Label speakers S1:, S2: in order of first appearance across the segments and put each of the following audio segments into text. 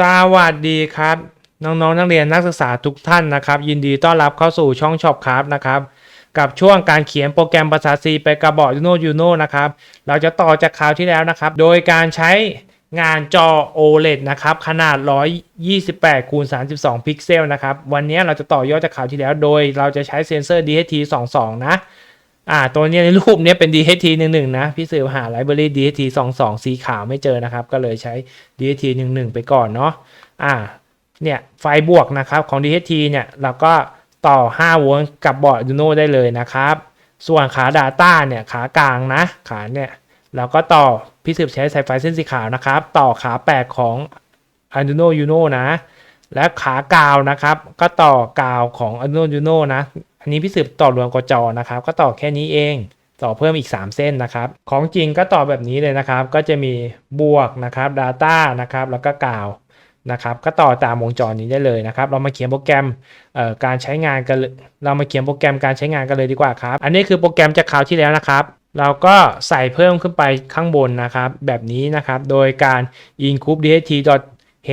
S1: สวัสดีครับ น้องๆ นักเรียนนักศึกษาทุกท่านนะครับ ยินดีต้อนรับเข้าสู่ช่องช็อปครับนะครับ กับช่วงการเขียนโปรแกรมภาษา C ไปกระบอกยูโนยูโนนะครับ เราจะต่อจากคราวที่แล้วนะครับ โดยการใช้งานจอ OLED นะครับ ขนาด 128คูณ32 พิกเซลนะครับ วันนี้เราจะต่อยอดจากคราวที่แล้ว โดยเราจะใช้เซ็นเซอร์ DHT 22 นะ อ่าตัวนี้ในรูปเนี้ยเป็น DHT 11 นะพี่สืบหาไลบรารี DHT 22 สีขาวไม่เจอนะครับ ก็เลยใช้ DHT 11 ไปก่อนเนาะอ่าเนี่ยไฟบวกนะครับของ DHT เนี่ยเราก็ต่อ 5 โวลต์กับบอร์ด Arduino ได้เลยนะครับ ส่วนขา Data เนี่ยขากลางนะขาเนี่ยเราก็ต่อพี่สืบใช้สายไฟเส้นสีขาวนะครับ ต่อขาแปลกของ Arduino Uno นะ และขากาวนะครับ ก็ต่อกาวของ Arduino Uno นะ อันนี้พี่สืบต่อรวมกจอนะครับ ก็ต่อแค่นี้เอง ต่อเพิ่มอีก 3 เส้นนะครับ ของจริงก็ต่อแบบนี้เลยนะครับ ก็จะมีบวกนะครับ Data นะครับ แล้วก็กาวนะครับ ก็ต่อตามวงจรนี้ได้เลยนะครับ เรามาเขียนโปรแกรมเอ่อการใช้งานกันเลยเรามาเขียนโปรแกรมการใช้งานกันเลยดีกว่าครับ อันนี้คือโปรแกรมจากคราวที่แล้วนะครับเราก็ใส่เพิ่มขึ้นไปข้างบนนะครับ แบบนี้นะครับ โดยการ include dht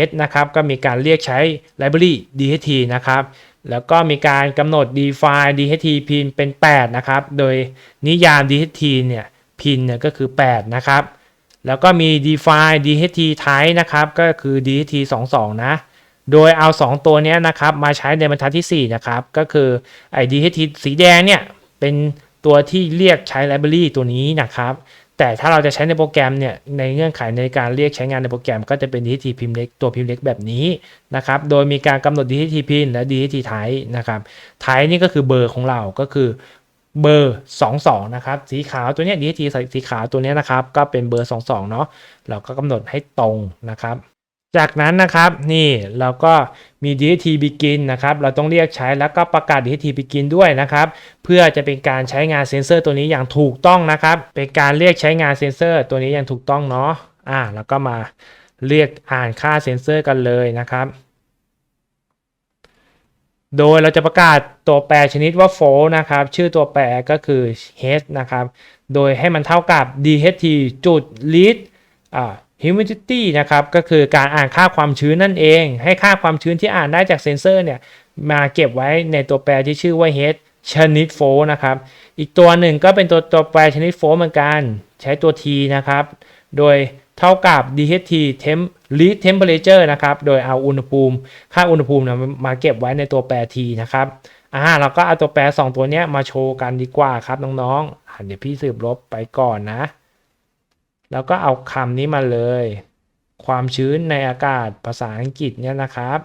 S1: h นะครับก็มีการเรียกใช้ library dht นะครับแล้วก็มีการกำหนด define dht pin เป็น 8 นะครับ โดยนิยาม dht เนี่ย pin เนี่ยก็คือ 8 นะครับ แล้วก็มี define dht type นะครับ ก็คือ dht 22 นะ โดยเอา 2 ตัวนี้นะครับ มาใช้ในบรรทัดที่ 4 นะครับ ก็คือไอ้ dht สีแดงเนี่ย เป็นตัวที่เรียกใช้ library ตัวนี้นะครับ แต่ถ้าเราจะใช้ในโปรแกรมเนี่ยในเงื่อนไขในการเรียกใช้งานในโปรแกรม ก็จะเป็น dht พิมพ์เล็กตัวพิมพ์เล็กแบบนี้นะครับโดยมีการกำหนด dht พิมพ์และ dht type นะครับ type นี่ก็คือเบอร์ของเราก็คือเบอร์ 22 นะครับ สีขาวตัวนี้ DHT สีขาวตัวนี้นะครับ ก็เป็นเบอร์ 22 เนาะเราก็กำหนดให้ตรงนะครับ จากนั้นนะครับนี่เราก็มี DHT begin นะครับเราต้องเรียกใช้แล้วก็ประกาศ DHT begin ด้วยนะครับ เพื่อจะเป็นการใช้งานเซ็นเซอร์ตัวนี้อย่างถูกต้องนะครับ เป็นการเรียกใช้งานเซ็นเซอร์ตัวนี้อย่างถูกต้องเนาะอ่าแล้วก็มาเรียกอ่านค่าเซ็นเซอร์กันเลยนะครับ โดยเราจะประกาศตัวแปรชนิดว่า false นะครับ ชื่อตัวแปรก็คือ h นะครับ โดยให้มันเท่ากับ dht จุด read อ่า humidity นะครับก็คือการอ่านค่าความชื้นนั่นเอง ให้ค่าความชื้นที่อ่านได้จากเซนเซอร์เนี่ยมาเก็บไว้ในตัวแปรที่ชื่อว่า h ชนิด false นะครับ อีกตัวหนึ่งก็เป็นตัวตัวแปรชนิด false เหมือนกัน ใช้ตัว t นะครับ โดยเท่ากับ dht temp read temperature นะครับ โดยเอาอุณหภูมิ ค่าอุณหภูมินะมาเก็บไว้ในตัวแปร t นะครับ อ่า เราก็เอาตัวแปร 2 ตัวเนี้ยมาโชว์กันดีกว่าครับน้องๆ เดี๋ยวพี่สืบลบไปก่อนนะ แล้วก็เอาคำนี้มาเลย ความชื้นในอากาศภาษาอังกฤษเนี่ยนะครับ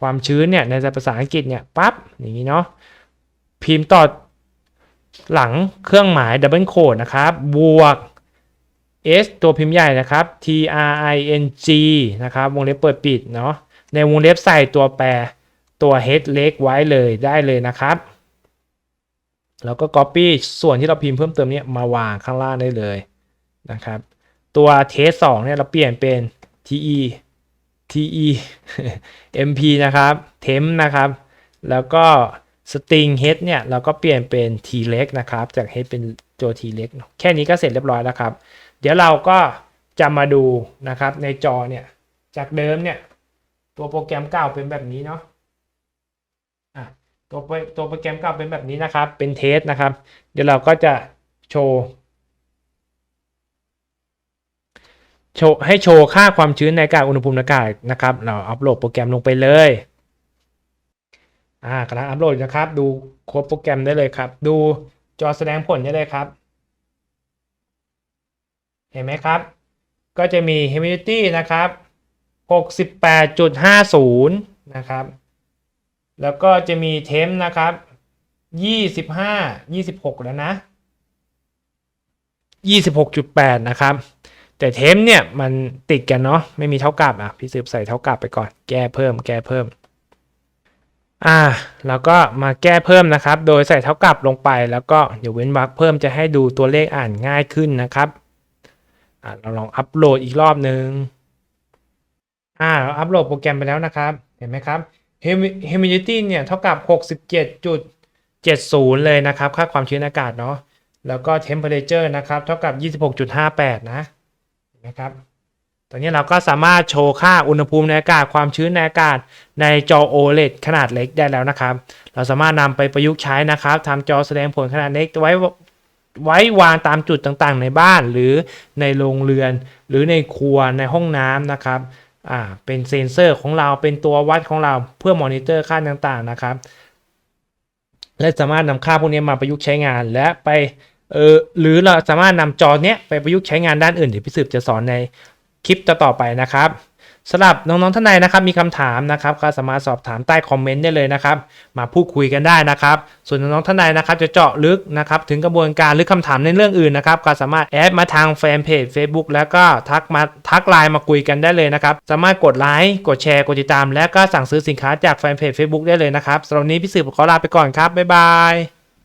S1: ความชื้นเนี่ยในภาษาอังกฤษเนี่ยปั๊บอย่างนี้เนาะพิมพ์ต่อหลังเครื่องหมายดับเบิลโคดนะครับ บวก S ตัวพิมพ์ใหญ่นะครับ T R I N G นะครับ วงเล็บเปิดปิดเนาะในวงเล็บใส่ตัวแปรตัว h เล็กไว้เลยได้เลยนะครับ แล้วก็ copy ส่วนที่เราพิมพ์เพิ่มเติมเนี้ยมาวางข้างล่างได้เลยนะครับ ตัว test 2เนี่ยเราเปลี่ยนเป็น te te mp นะครับ temp นะครับ แล้วก็ string head เนี่ยเราก็เปลี่ยนเป็น t เล็กนะครับ จาก head เป็นตัว t เล็กแค่นี้ก็เสร็จเรียบร้อยแล้วครับ เดี๋ยวเราก็จะมาดูนะครับในจอเนี่ย จากเดิมเนี่ย ตัวโปรแกรมเก่าเป็นแบบนี้เนาะอะ ตัวโปรตัวโปรแกรมเก่าเป็นแบบนี้นะครับ เป็นเทสนะครับ เดี๋ยวเราก็จะโชว์โชว์ให้โชว์ค่าความชื้นในอากาศอุณหภูมิอากาศนะครับ เราอัปโหลดโปรแกรมลงไปเลย อ่ากำลังอัปโหลดนะครับ ดูโค้ดโปรแกรมได้เลยครับ ดูจอแสดงผลได้เลยครับ เห็นไหมครับ ก็จะมี humidity นะครับ 68.50 นะครับ แล้วก็จะมี temp นะครับ25 26แล้วนะ26.8นะครับ แต่เทมเนี่ยมันติดกันเนาะไม่มีเท่ากับอะพี่สืบใส่เท่ากับไปก่อน แก้เพิ่ม แก้เพิ่ม อ่า แล้วก็มาแก้เพิ่มนะครับ โดยใส่เท่ากับลงไป แล้วก็เดี๋ยวเว้นวรรคเพิ่มจะให้ดูตัวเลขอ่านง่ายขึ้นนะครับอ่าเราลองอัปโหลดอีกรอบหนึ่งอ่าเราอัปโหลดโปรแกรมไปแล้วนะครับ เห็นไหมครับ humidity เนี่ยเท่ากับ 67.70 เลยนะครับ ค่าความชื้นอากาศเนาะแล้วก็ temperature นะครับ เท่ากับ 26.58 นะเห็นไหมครับ ตอนนี้เราก็สามารถโชว์ค่าอุณหภูมิในอากาศความชื้นในอากาศในจอ OLED ขนาดเล็กได้แล้วนะครับ เราสามารถนำไปประยุกต์ใช้นะครับทำจอแสดงผลขนาดเล็กไว้ไว้วางตามจุดต่างๆ ในบ้านหรือในโรงเรือน หรือในครัวในห้องน้ำนะครับ อ่าเป็นเซ็นเซอร์ของเราเป็นตัววัดของเราเพื่อมอนิเตอร์ค่าต่างๆนะครับ และสามารถนำค่าพวกนี้มาประยุกต์ใช้งานและไปเออหรือเราสามารถนำจอเนี้ยไปประยุกต์ใช้งานด้านอื่นเดี๋ยวพี่สืบจะสอนในคลิปต่อๆไปนะครับ สำหรับน้องๆท่านใดนะครับมีคำถามนะครับก็สามารถสอบถามใต้คอมเมนต์ได้เลยนะครับมาพูดคุยกันได้นะครับ ส่วนน้องๆท่านใดนะครับจะเจาะลึกนะครับถึงกระบวนการหรือคำถามในเรื่องอื่นนะครับก็สามารถแอดมาทางแฟนเพจ Facebook แล้วก็ทักมาทักไลน์มาคุยกันได้เลยนะครับสามารถกดไลค์กดแชร์กดติดตาม และก็สั่งซื้อสินค้าจากแฟนเพจ Facebook ได้เลยนะครับสำหรับนี้พี่สืบขอลาไปก่อนครับบ๊ายบาย